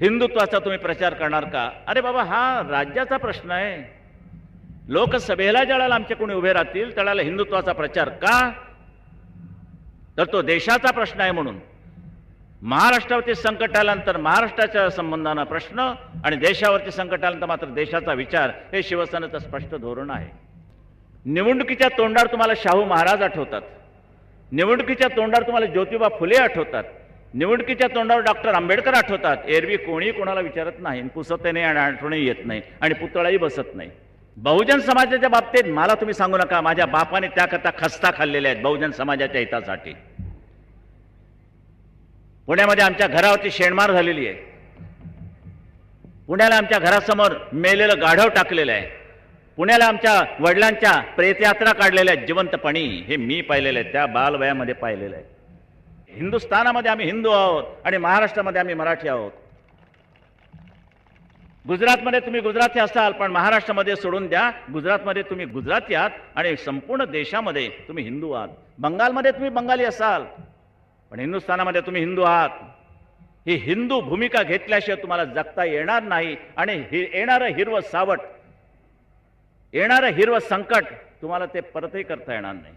हिंदुत्वाचा तुम्ही प्रचार करणार का? अरे बाबा हा राज्याचा प्रश्न आहे. लोकसभेला ज्याला आमचे कोणी उभे राहतील त्याला हिंदुत्वाचा प्रचार का? तर तो देशाचा प्रश्न आहे म्हणून. महाराष्ट्रावरती संकट आल्यानंतर महाराष्ट्राच्या संबंधानं प्रश्न आणि देशावरती संकट आल्यानंतर मात्र देशाचा विचार हे शिवसेनेचं स्पष्ट धोरण आहे. निवडणुकीच्या तोंडावर तुम्हाला शाहू महाराज आठवतात. निवडणुकीच्या तोंडावर तुम्हाला ज्योतिबा फुले आठवतात. निवडणुकीच्या तोंडावर डॉक्टर आंबेडकर आठवतात. एरवी कोणी कोणाला विचारत नाही पुसत नाही आणि आठवणही येत नाही आणि पुतळाही बसत नाही. बहुजन समाजाच्या बाबतीत मला तुम्ही सांगू नका माझ्या बापाने त्याकरता खस्ता खाल्लेल्या आहेत बहुजन समाजाच्या हितासाठी. पुण्यामध्ये आमच्या घरावरती शेणमार झालेली आहे. पुण्याला आमच्या घरासमोर मेलेलं गाढव टाकलेलं आहे. पुण्याला आमच्या वडिलांच्या प्रेतयात्रा काढलेल्या आहेत जिवंतपणी. हे मी पाहिलेलं आहे त्या बालवयामध्ये पाहिलेलं आहे. हिंदुस्थानामध्ये आम्ही हिंदू आहोत आणि महाराष्ट्रामध्ये आम्ही मराठी आहोत. गुजरातमध्ये तुम्ही गुजराती असाल पण महाराष्ट्रामध्ये सोडून द्या. गुजरातमध्ये तुम्ही गुजराती आहात आणि संपूर्ण देशामध्ये तुम्ही हिंदू आहात. बंगालमध्ये तुम्ही बंगाली असाल पण हिंदुस्थानामध्ये तुम्ही हिंदू आहात. ही हिंदू भूमिका घेतल्याशिवाय तुम्हाला जगता येणार नाही आणि हि येणारं हिरवं सावट येणारं हिरवं संकट तुम्हाला ते परतही करता येणार नाही.